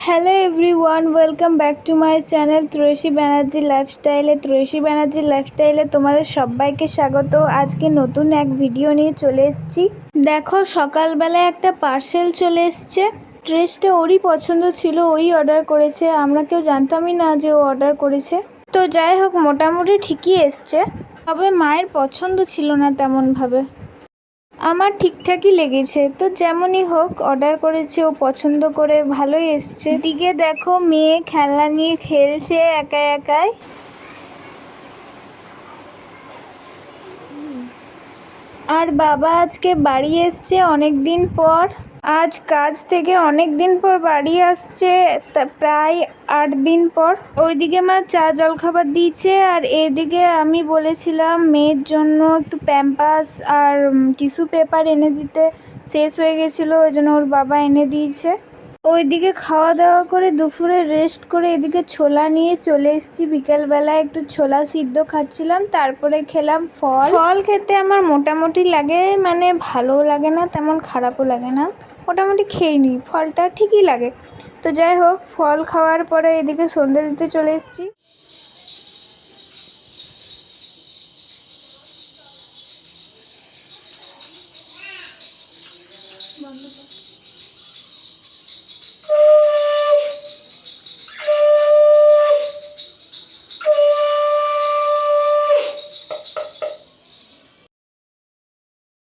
Hello everyone welcome back to my channel Trayasi Banerjee লাইফস্টাইলে ত্রয়সী ব্যানার্জি লাইফস্টাইলে তোমাদের সবাইকে স্বাগত। আজকে নতুন এক ভিডিও নিয়ে চলে এসেছি। দেখো, সকালবেলায় একটা পার্সেল চলে এসছে। ড্রেসটা ওরই পছন্দ ছিল, ওই অর্ডার করেছে। আমরা কেউ জানতামই না যে ও অর্ডার করেছে। তো যাই হোক, মোটামুটি ঠিকই এসছে। তবে মায়ের পছন্দ ছিল না তেমনভাবে। আমার ঠিকঠাকই লেগেছে। তো যেমনই হোক অর্ডার করেছে, ও পছন্দ করে, ভালোই এসছে। দিকে দেখো, মেয়ে খেলনা নিয়ে খেলছে একা একাই। আর বাবা আজকে বাড়ি এসছে অনেক দিন পর। আজ কাজ থেকে অনেক দিন পর বাড়ি আসছে প্রায় আট দিন পর। ওইদিকে মা চা জল খাবার দিয়েছে আর এদিকে আমি বলেছিলাম মেয়ের জন্য একটু প্যাম্পাস আর টিস্যু পেপার এনে দিতে। শেষ হয়ে গেছিল, ওই জন্য ওর বাবা এনে দিয়েছে। ওইদিকে খাওয়া দাওয়া করে দুপুরে রেস্ট করে এদিকে ছোলা নিয়ে চলে এসেছি। বিকেলবেলা একটু ছোলা সিদ্ধ খাচ্ছিলাম, তারপরে খেলাম ফল। ফল খেতে আমার মোটামুটি লাগে মানে ভালো লাগে না, তেমন খারাপও লাগে না। মোটামুটি খেয়ে নিই, ফলটা ঠিকই লাগে। তো যাই হোক, ফল খাওয়ার পরে এদিকে সন্ধ্যে দিতে চলে এসেছি।